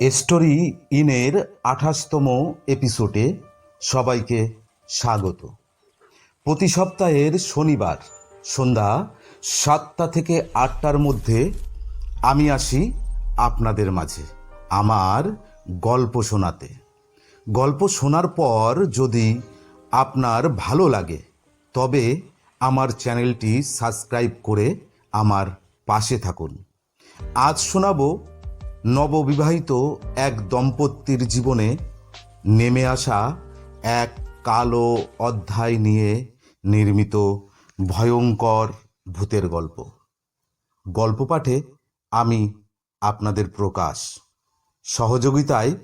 Story ইনের আঠাশতম এপিসোডে সবাইকে স্বাগত। প্রতি সপ্তাহের শনিবার সন্ধ্যা সাতটা থেকে আটটার মধ্যে আমি আসি আপনাদের মাঝে আমার গল্প শোনাতে। গল্প শোনার পর যদি আপনার ভালো লাগে, তবে আমার চ্যানেলটি সাবস্ক্রাইব করে আমার পাশে থাকুন। আজ শোনাবো নববিবাহিত এক দম্পতির জীবনে নেমে আসা এক কালো অধ্যায় নিয়ে নির্মিত ভয়ঙ্কর ভূতের গল্প। গল্প পাঠে আমি আপনাদের প্রকাশ। সহযোগিতায়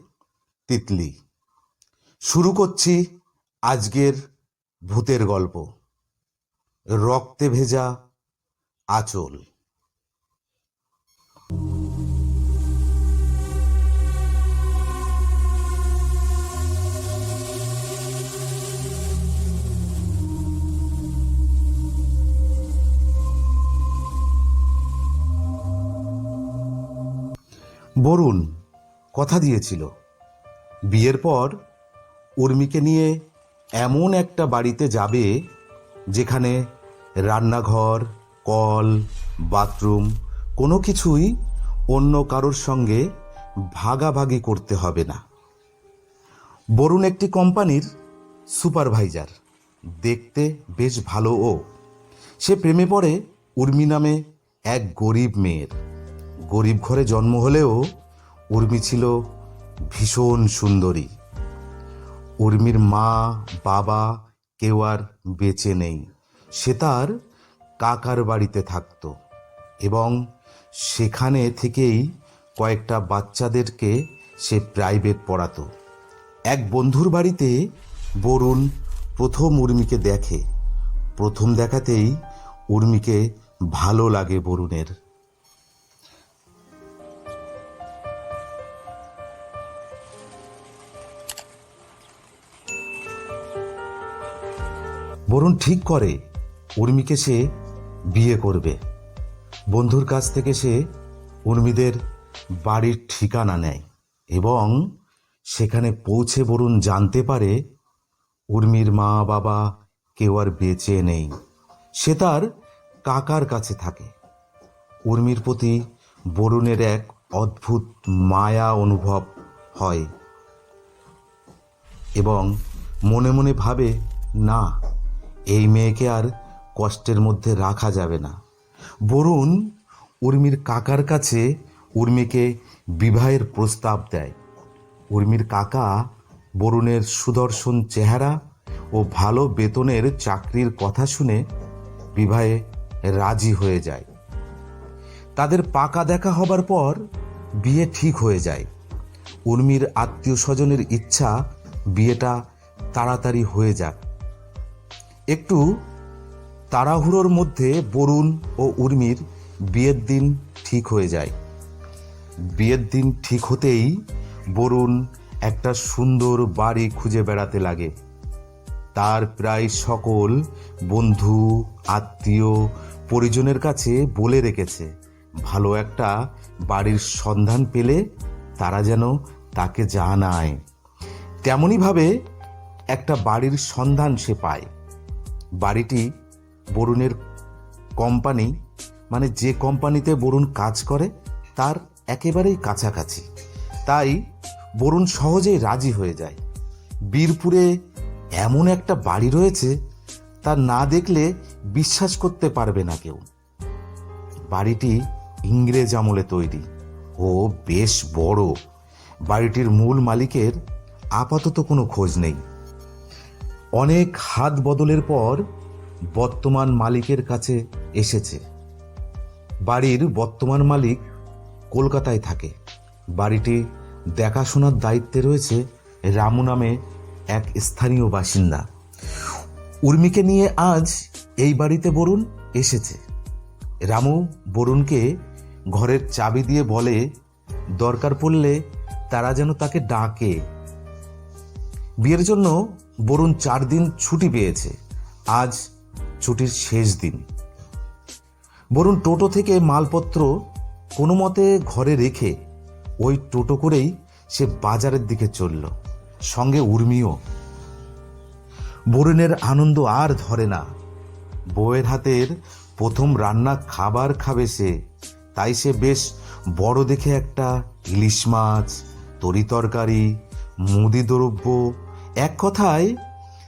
তিতলি। শুরু করছি আজকের ভূতের গল্প। রক্তে ভেজা আঁচল। বরুণ কথা দিয়েছিল। বিয়ের পর উর্মিকে নিয়ে এমন একটা বাড়িতে যাবে যেখানে রান্নাঘর, কল, বাথরুম কোনো কিছুই অন্য কারোর সঙ্গে ভাগাভাগি করতে হবে না। বরুণ একটি কোম্পানির সুপারভাইজার। দেখতে বেশ ভালো ও। সে প্রেমে পড়ে উর্মি নামে এক গরিব মেয়ের। গরিব ঘরে জন্ম হলেও উর্মি ছিল ভীষণ সুন্দরী। উর্মির মা, বাবা কেউ আর বেঁচে নেই। সে তার কাকার বাড়িতে থাকতো এবং সেখানে থেকেই কয়েকটা বাচ্চাদেরকে সে প্রাইভেট পড়াতো। এক বন্ধুর বাড়িতে বরুণ প্রথম উর্মিকে দেখে। প্রথম দেখাতেই উর্মিকে ভালো লাগে বরুণের। বরুণ ঠিক করে উর্মিকে সে বিয়ে করবে। বন্ধুর কাছ থেকে সে উর্মিদের বাড়ির ঠিকানা নেয় এবং সেখানে পৌঁছে বরুণ জানতে পারে উর্মির মা বাবা কেউ আর বেঁচে নেই। সে তার কাকার কাছে থাকে। উর্মির প্রতি বরুণের এক অদ্ভুত মায়া অনুভব হয় এবং মনে মনে ভাবে, না এই মেয়েকে আর কষ্টের মধ্যে রাখা যাবে না। বরুণ উর্মির কাকার কাছে উর্মিকে বিবাহের প্রস্তাব দেয়। উর্মির কাকা বরুণের সুদর্শন চেহারা ও ভালো বেতনের চাকরির কথা শুনে বিবাহে রাজি হয়ে যায়। তাদের পাকা দেখা হবার পর বিয়ে ঠিক হয়ে যায়। উর্মির আত্মীয় স্বজনের ইচ্ছা বিয়েটা তাড়াতাড়ি হয়ে যাক। একটু তাড়াহুড়োর মধ্যে বরুণ ও উর্মির বিয়ের দিন ঠিক হয়ে যায়। বিয়ের দিন ঠিক হতেই বরুণ একটা সুন্দর বাড়ি খুঁজে বেড়াতে লাগে। তার প্রায় সকল বন্ধু, আত্মীয় পরিজনের কাছে বলে রেখেছে, ভালো একটা বাড়ির সন্ধান পেলে তারা যেন তাকে জানায়। তেমনইভাবে একটা বাড়ির সন্ধান সে পায়। বাড়িটি বরুণের কোম্পানি মানে যে কোম্পানিতে বরুণ কাজ করে, তার একেবারেই কাছাকাছি। তাই বরুণ সহজেই রাজি হয়ে যায়। বীরপুরে এমন একটা বাড়ি রয়েছে, তা না দেখলে বিশ্বাস করতে পারবে না কেউ। বাড়িটি ইংরেজ আমলে তৈরি। ও বেশ বড়। বাড়িটির মূল মালিকের আপাতত কোনো খোঁজ নেই। অনেক হাত বদলের পর বর্তমান মালিকের কাছে এসেছে। বাড়ির বর্তমান মালিক কলকাতায় থাকে। বাড়িটি দেখাশোনার দায়িত্বে রয়েছে রামু নামে এক স্থানীয় বাসিন্দা। উর্মিকে নিয়ে আজ এই বাড়িতে বরুণ এসেছে। রামু বরুণকে ঘরের চাবি দিয়ে বলে, দরকার পড়লে তারা যেন তাকে ডাকে। বিয়ের জন্য বরুণ চার দিন ছুটি পেয়েছে। আজ ছুটির শেষ দিন। বরুণ টোটো থেকে মালপত্র কোনো মতে ঘরে রেখে ওই টোটো করেই সে বাজারের দিকে চলল। সঙ্গে উর্মিও। বরুণের আনন্দ আর ধরে না। বউয়ের হাতের প্রথম রান্না খাবার খাবে সে। তাই সে বেশ বড় দেখে একটা ইলিশ মাছ, তরি তরকারি, মুদি দ্রব্য এক কথায়,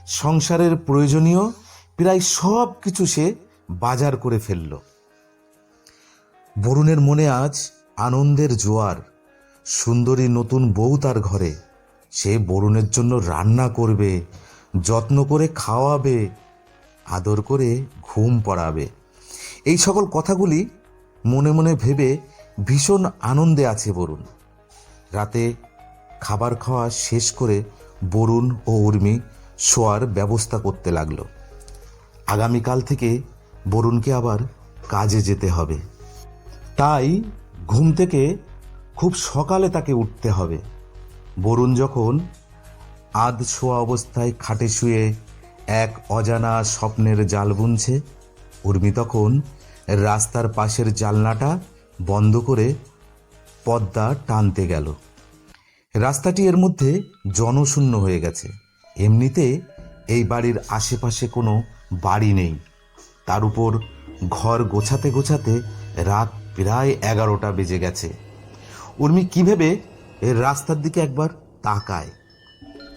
সংসারের প্রয়োজনীয় প্রায় সব কিছু সে বাজার করে ফেলল। বরুণের মনে আজ আনন্দের জোয়ার। সুন্দরী নতুন বউ তার ঘরে। সে বরুণের জন্য রান্না করবে, যত্ন করে খাওয়াবে, আদর করে ঘুম পড়াবে। এই সকল কথাগুলি মনে মনে ভেবে ভীষণ আনন্দে আছে বরুণ। রাতে খাবার খাওয়া শেষ করে বরুণ ও উর্মি শোয়ার ব্যবস্থা করতে লাগল। আগামীকাল থেকে বরুণকে আবার কাজে যেতে হবে। তাই ঘুম থেকে খুব সকালে তাকে উঠতে হবে। বরুণ যখন আধ শোয়া অবস্থায় খাটে শুয়ে এক অজানা স্বপ্নের জাল বুনছে, উর্মি তখন রাস্তার পাশের জালনাটা বন্ধ করে পদ্মা টানতে গেল। রাস্তাটি এর মধ্যে জনশূন্য হয়ে গেছে। এমনিতে এই বাড়ির আশেপাশে কোনো বাড়ি নেই। তার উপর ঘর গোছাতে গোছাতে রাত প্রায় এগারোটা বেজে গেছে। উর্মি কি ভেবে এর রাস্তার দিকে একবার তাকায়?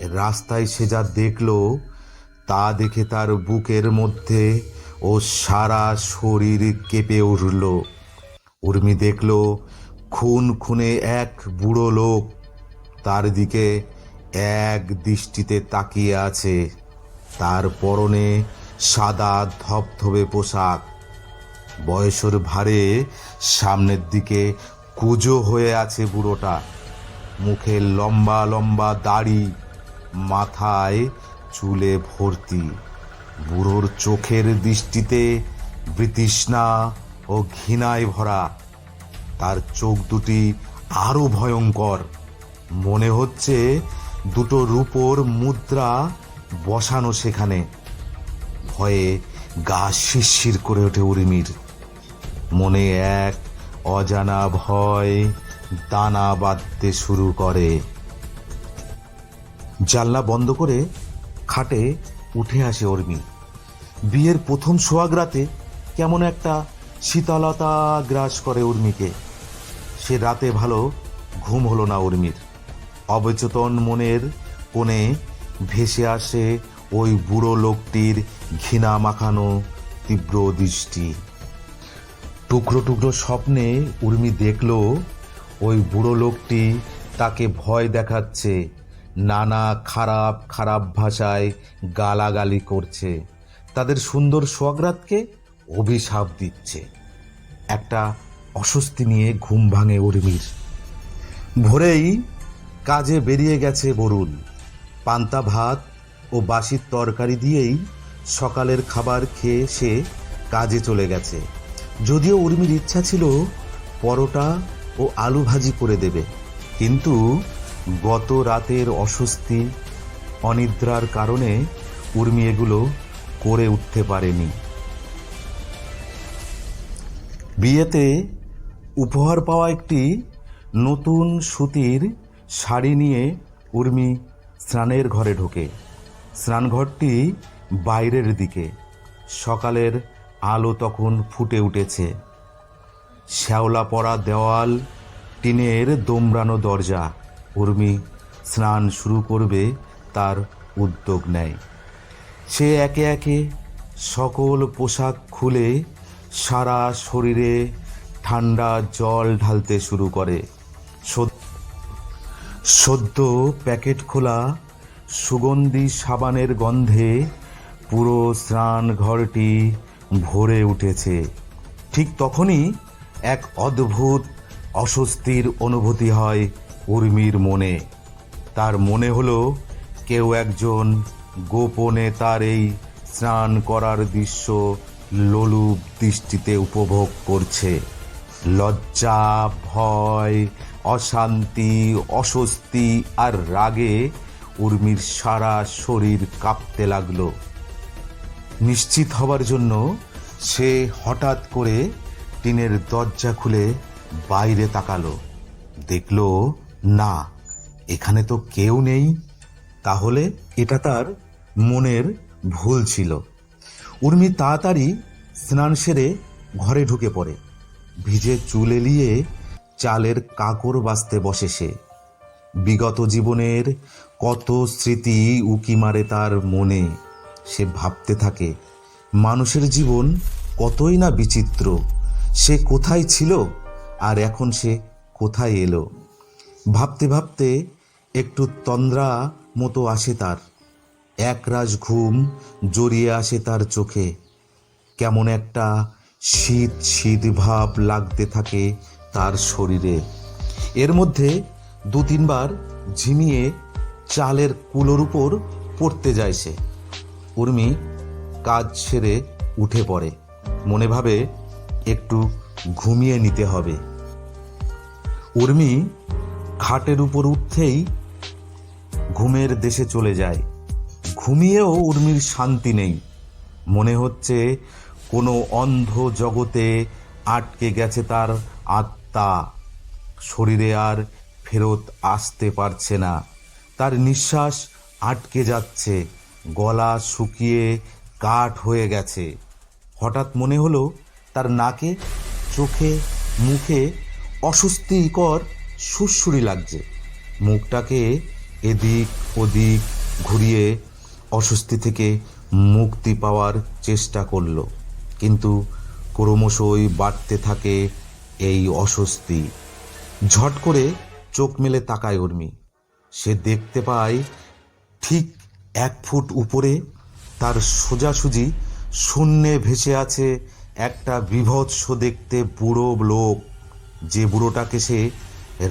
রাস্তায় সে যা দেখল, তা দেখে তার বুকের মধ্যে ও সারা শরীর কেঁপে উঠল। উর্মি দেখল, খুন খুনে এক বুড়ো লোক তার দিকে এক দৃষ্টিতে তাকিয়ে আছে। তার পরনে সাদা ধবধবে পোশাক। বয়সের ভারে সামনের দিকে কুজো হয়ে আছে বুড়োটা। মুখে লম্বা লম্বা দাড়ি, মাথায় চুলে ভর্তি। বুড়োর চোখের দৃষ্টিতে বৃতৃষ্ণা ও ঘৃণায় ভরা। তার চোখ দুটি আরও ভয়ঙ্কর। মনে হচ্ছে দুটো রূপোর মুদ্রা বসানো সেখানে। ভয়ে গা শিরশির করে ওঠে উর্মির। মনে এক অজানা ভয় দানা বাঁধতে শুরু করে। জানলা বন্ধ করে খাটে উঠে আসে উর্মি। বিয়ের প্রথম সোহাগ রাতে কেমন একটা শীতলতা গ্রাস করে উর্মিকে। সে রাতে ভালো ঘুম হলো না উর্মির। অবচেতন মনের কোণে ভেসে আসে ওই বুড়ো লোকটির ঘৃণা মাখানো তীব্র দৃষ্টি। টুকরো টুকরো স্বপ্নে উর্মি দেখল ওই বুড়ো লোকটি তাকে ভয় দেখাচ্ছে, নানা খারাপ খারাপ ভাষায় গালাগালি করছে, তাদের সুন্দর সোয়াগরাতকে অভিশাপ দিচ্ছে। একটা অস্বস্তি নিয়ে ঘুম ভাঙে উর্মির। ভোরেই কাজে বেরিয়ে গেছে বরুণ। পান্তা ভাত ও বাসির তরকারি দিয়েই সকালের খাবার খেয়ে সে কাজে চলে গেছে। যদিও উর্মির ইচ্ছা ছিল পরোটা ও আলু ভাজি করে দেবে, কিন্তু গত রাতের অস্বস্তি, অনিদ্রার কারণে উর্মি এগুলো করে উঠতে পারেনি। বিয়েতে উপহার পাওয়া একটি নতুন সুতির শাড়ি নিয়ে উর্মি স্নানের ঘরে ঢোকে। স্নানঘরটি বাইরের দিকে। সকালের আলো তখন ফুটে উঠেছে। শ্যাওলা পড়া দেওয়াল, টিনের দোমড়ানো দরজা। উর্মি স্নান শুরু করবে, তার উদ্যোগ নেয়। সে একে একে সকল পোশাক খুলে সারা শরীরে ঠান্ডা জল ঢালতে শুরু করে। সদ- সদ্য প্যাকেট খোলা, সুগন্ধি সাবানের গন্ধে পুরো স্নান ঘরটি ভরে উঠেছে। ঠিক তখনই এক অদ্ভুত অস্বস্তির অনুভূতি হয় উর্মির মনে। তার মনে হলো কেউ একজন গোপনে তার এই স্নান করার দৃশ্য লোলুপ দৃষ্টিতে উপভোগ করছে। লজ্জা, ভয়, অশান্তি, অস্বস্তি আর রাগে উর্মির সারা শরীর কাঁপতে লাগল। নিশ্চিত হবার জন্য সে হঠাৎ করে টিনের দরজা খুলে বাইরে তাকালো। দেখল, না, এখানে তো কেউ নেই। তাহলে এটা তার মনের ভুল ছিল। উর্মি তাড়াতাড়ি স্নান সেরে ঘরে ঢুকে পড়ে। ভিজে চুল এলিয়ে চালের কাকর বাঁচতে বসে সে। বিগত জীবনের কত স্মৃতি উকি মারে তার মনে, সে ভাবতে থাকে, মানুষের জীবন কতই না বিচিত্র, সে কোথায় ছিল আর এখন সে কোথায় এলো। ভাবতে ভাবতে একটু তন্দ্রা মতো আসে তার একরাশ ঘুম জড়িয়ে আসে তার চোখে, কেমন একটা শীত শীত ভাব লাগতে থাকে তার শরীরে। এর মধ্যে দু তিনবার ঝিমিয়ে চালের কুলোর উপর পড়তে যায় সে। উর্মি কাজ সেরে উঠে পড়ে। মনে ভাবে একটু ঘুমিয়ে নিতে হবে। উর্মি খাটের উপর উঠতেই ঘুমের দেশে চলে যায়। ঘুমিয়েও উর্মির শান্তি নেই। মনে হচ্ছে কোনো অন্ধ জগতে আটকে গেছে তার আত্মা। শরীরে আর ফেরত আসতে পারছে না। তার নিঃশ্বাস আটকে যাচ্ছে, গলা শুকিয়ে কাঠ হয়ে গেছে। হঠাৎ মনে হলো তার নাকে, চোখে, মুখে অস্বস্তিকর সুরসুরি লাগছে। মুখটাকে এদিক ওদিক ঘুরিয়ে অস্বস্তি থেকে মুক্তি পাওয়ার চেষ্টা করল। কিন্তু ক্রমশই বাড়তে থাকে এই অস্বস্তি। ঝট করে চোখ মেলে তাকায় উর্মি। সে দেখতে পায় ঠিক এক ফুট উপরে তার সোজাসুজি শূন্যে ভেসে আছে একটা বিভৎস দেখতে বুড়ো লোক, যে বুড়োটাকে সে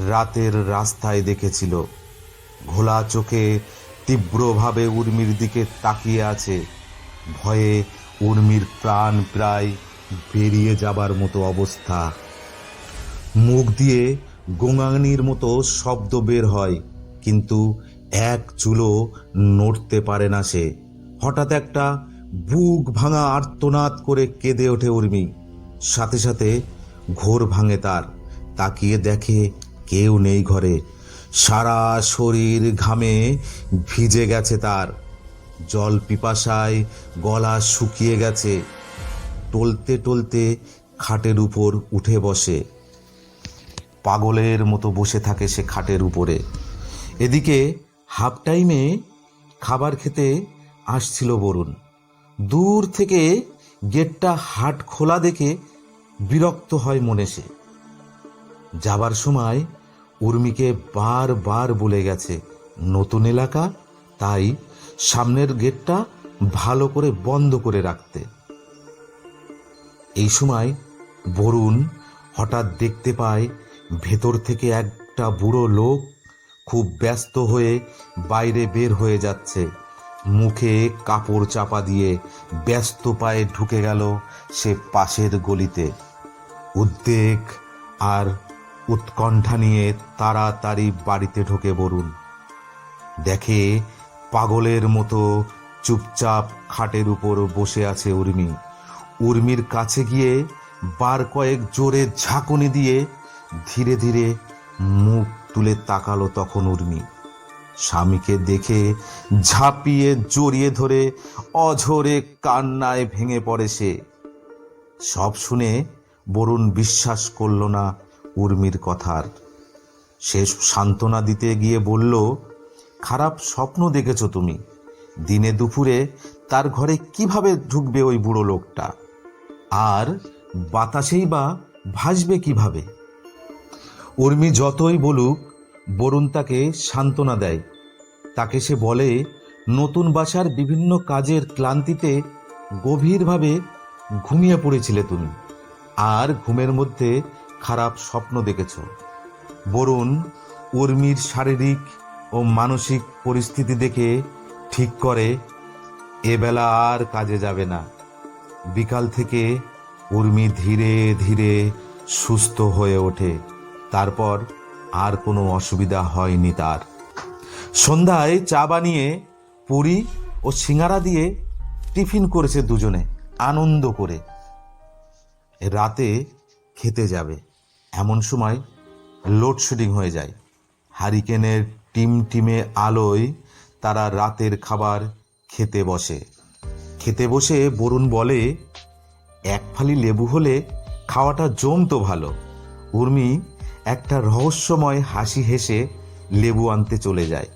রাতের রাস্তায় দেখেছিল। ঘোলা চোখে তীব্রভাবে উর্মির দিকে তাকিয়ে আছে। ভয়ে উর্মির প্রাণ প্রায় বেরিয়ে যাবার মতো অবস্থা। মুখ দিয়ে গোঙানির মতো শব্দ বের হয়, কিন্তু এক চুলো নড়তে পারে না সে। হঠাৎ একটা বুক ভাঙা আর্তনাদ করে কেঁদে ওঠে উর্মি। সাথে সাথে ঘোর ভাঙে তার। তাকিয়ে দেখে কেউ নেই ঘরে। সারা শরীর ঘামে ভিজে গেছে তার। জল পিপাসায় গলা শুকিয়ে গেছে। টলতে টলতে খাটের উপর উঠে বসে। পাগলের মতো বসে থাকে সে খাটের উপরে। এদিকে হাফ টাইমে খাবার খেতে আসছিল বরুণ। দূর থেকে গেটটা হাট খোলা দেখে বিরক্ত হয় মনে সে। যাবার সময় উর্মিকে বারবার বলে গেছে, নতুন এলাকা, তাই সামনের গেটটা ভালো করে বন্ধ করে রাখতে। এই সময় বরুণ হঠাৎ দেখতে পায় ভেতর থেকে একটা বুড়ো লোক খুব ব্যস্ত হয়ে বাইরে বের হয়ে যাচ্ছে। মুখে কাপড় চাপা দিয়ে ব্যস্ত পায়ে ঢুকে গেল সে পাশের গলিতে। উদ্বেগ আর উৎকণ্ঠা নিয়ে তাড়াতাড়ি বাড়িতে ঢোকে বরুণ। দেখে পাগলের মতো চুপচাপ খাটের উপর বসে আছে উর্মি। উর্মির কাছে গিয়ে বার কয়েক জোরে ঝাঁকুনি দিয়ে ধীরে ধীরে মুখ তুলে তাকালো তখন উর্মি। স্বামীকে দেখে ঝাঁপিয়ে জড়িয়ে ধরে অঝরে কান্নায় ভেঙে পড়ে সে। সব শুনে বরুণ বিশ্বাস করল না উর্মির কথার। সে সান্ত্বনা দিতে গিয়ে বলল খারাপ স্বপ্ন দেখেছ তুমি। দিনে দুপুরে তার ঘরে কীভাবে ঢুকবে ওই বুড়ো লোকটা? আর বাতাসেই বা ভাসবে কীভাবে? উর্মি যতই বলুক, বরুণ তাকে সান্ত্বনা দেয়। তাকে সে বলে, নতুন বাসার বিভিন্ন কাজের ক্লান্তিতে গভীরভাবে ঘুমিয়ে পড়েছিলে তুমি। আর ঘুমের মধ্যে খারাপ স্বপ্ন দেখেছ। বরুণ উর্মির শারীরিক ও মানসিক পরিস্থিতি দেখে ঠিক করে এবেলা আর কাজে যাবে না। বিকাল থেকে উর্মি ধীরে ধীরে সুস্থ হয়ে ওঠে। তারপর আর কোনো অসুবিধা হয়নি তার। সন্ধ্যায় চা বানিয়ে, পুরি ও সিঙ্গারা দিয়ে টিফিন করেছে দুজনে, আনন্দ করে। রাতে খেতে যাবে। এমন সময় লোডশেডিং হয়ে যায়। হারিকেনের টিমটিমে আলোয় তারা রাতের খাবার খেতে বসে। খেতে বসে বরুণ বলে, এক ফালি লেবু হলে খাওয়াটা জমতো ভালো। উর্মি একটা রহস্যময় হাসি হেসে লেবু আনতে চলে যায়।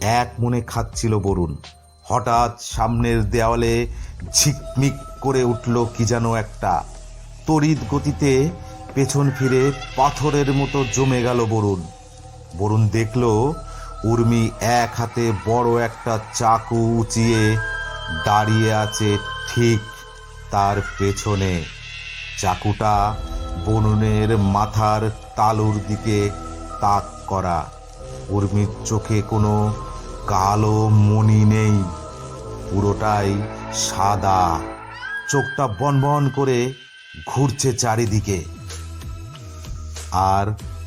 এক মনে খাচ্ছিল বরুণ। হঠাৎ সামনের দেওয়ালে ঝিকমিক করে উঠল কি যেন একটা। তড়িৎ গতিতে পেছন ফিরে পাথরের মতো জমে গেল বরুণ। বরুণ দেখল উর্মি এক হাতে বড় একটা চাকু উঁচিয়ে দাঁড়িয়ে আছে ঠিক তার পেছনে। চাকুটা বরুণের মাথার তালুর দিকে তাক করা। উর্মির চোখে কোনো কালো মনি নেই, পুরোটাই সাদা। চোখটা বনবন করে ঘুরছে চারিদিকে। আর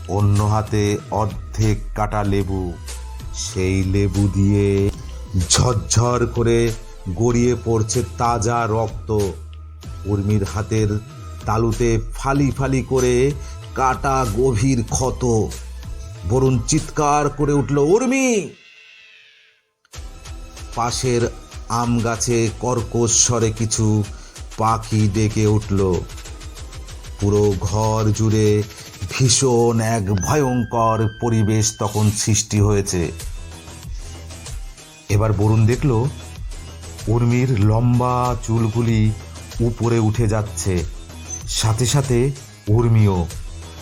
অন্য হাতে অর্ধেক কাটা লেবু, সেই লেবু দিয়ে ঝরঝর করে গড়িয়ে পড়ছে তাজা রক্ত। উর্মির হাতের তালুতে ফালি ফালি করে কাটা গভীর ক্ষত। বরুণ চিৎকার করে উঠল, উর্মি! পাশের আম গাছে কর্কশ স্বরে কিছু পাখি ডেকে উঠল। পুরো ঘর জুড়ে ভীষণ এক ভয়ঙ্কর পরিবেশ তখন সৃষ্টি হয়েছে। এবার বরুণ দেখল, উর্মির লম্বা চুলগুলি উপরে উঠে যাচ্ছে। সাথে সাথে উর্মিও,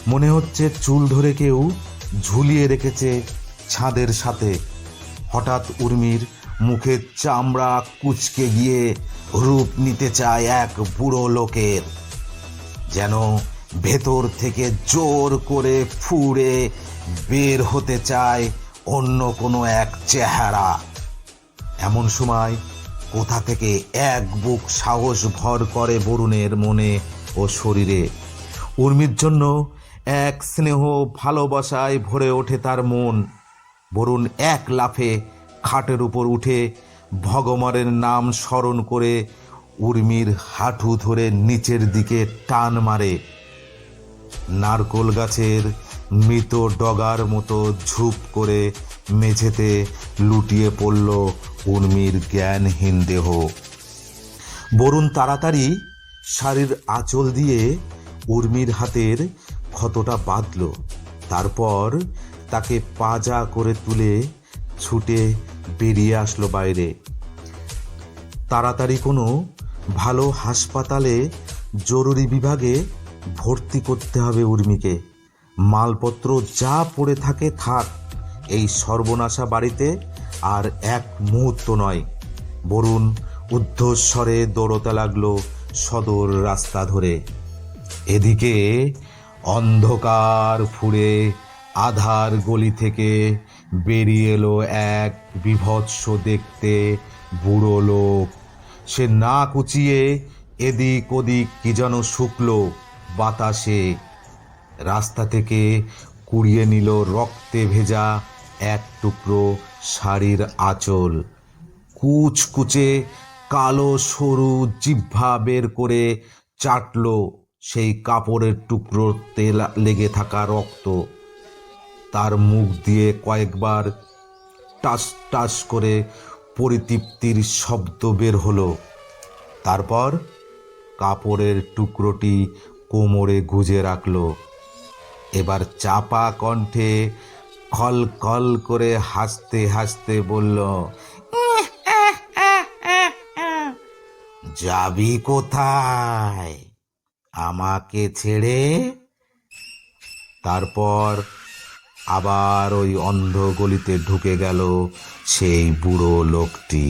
মনে হচ্ছে চুল ধরে কেউ ঝুলিয়ে রেখেছে ছাদের সাথে। হঠাৎ উর্মির মুখের চামড়া কুচকে গিয়ে রূপ নিতে চায় এক বুড়ো লোকের, যেন ভেতর থেকে জোর করে ফুড়ে বের হতে চায় অন্য কোনো এক চেহারা। এমন সময় কোথা থেকে এক বুক সাহস ভর করে বরুণের মনে ও শরীরে। উর্মির জন্য এক স্নেহ ভালোবাসায় ভরে ওঠে তার মন। বরুণ এক লাফে খাটের উপর উঠে ভগবানের নাম স্মরণ করে উর্মির হাঁটু ধরে নিচের দিকে টান মারে। নারকোল গাছের মৃত ডগার মতো ঝুপ করে মেঝেতে লুটিয়ে পড়ল উর্মির জ্ঞানহীন দেহ। বরুণ তাড়াতাড়ি শাড়ির আঁচল দিয়ে উর্মির হাতের ক্ষতটা বাঁধল। তারপর তাকে পাজা করে তুলে ছুটে বেরিয়ে আসলো বাইরে। তাড়াতাড়ি কোনো ভালো হাসপাতালে জরুরি বিভাগে ভর্তি করতে হবে উর্মিকে। মালপত্র যা পড়ে থাকে থাক, এই সর্বনাশা বাড়িতে আর এক মুহূর্ত নয়। বরুণ উদ্ধস্বরে দৌড়তে লাগল সদর রাস্তা ধরে। এদিকে অন্ধকার ফুড়ে আধার গলি থেকে বেরিয়ে এলো এক বিভৎস দেখতে বুড়ো লোক। সে না কুচিয়ে এদিক ওদিক কি যেন শুকলো। বাতাসে রাস্তা থেকে কুড়িয়ে নিল রক্তে ভেজা এক টুকরো শাড়ির আঁচল। কুচকুচে কালো সরু জিহ্বা বের করে চাটলো সেই কাপড়ের টুকরোতে লা- লেগে থাকা রক্ত। তার মুখ দিয়ে কয়েকবার টাস টাস করে পরিতৃপ্তির শব্দ বের হলো। তারপর কাপড়ের টুকরোটি কোমরে গুজে রাখল। এবার চাপা কণ্ঠে খল খল করে হাসতে হাসতে বলল, যাবি কোথায়? আমাকে ছেড়ে? তারপর আবার ওই অন্ধ গলিতে ঢুকে গেল সেই বুড়ো লোকটি।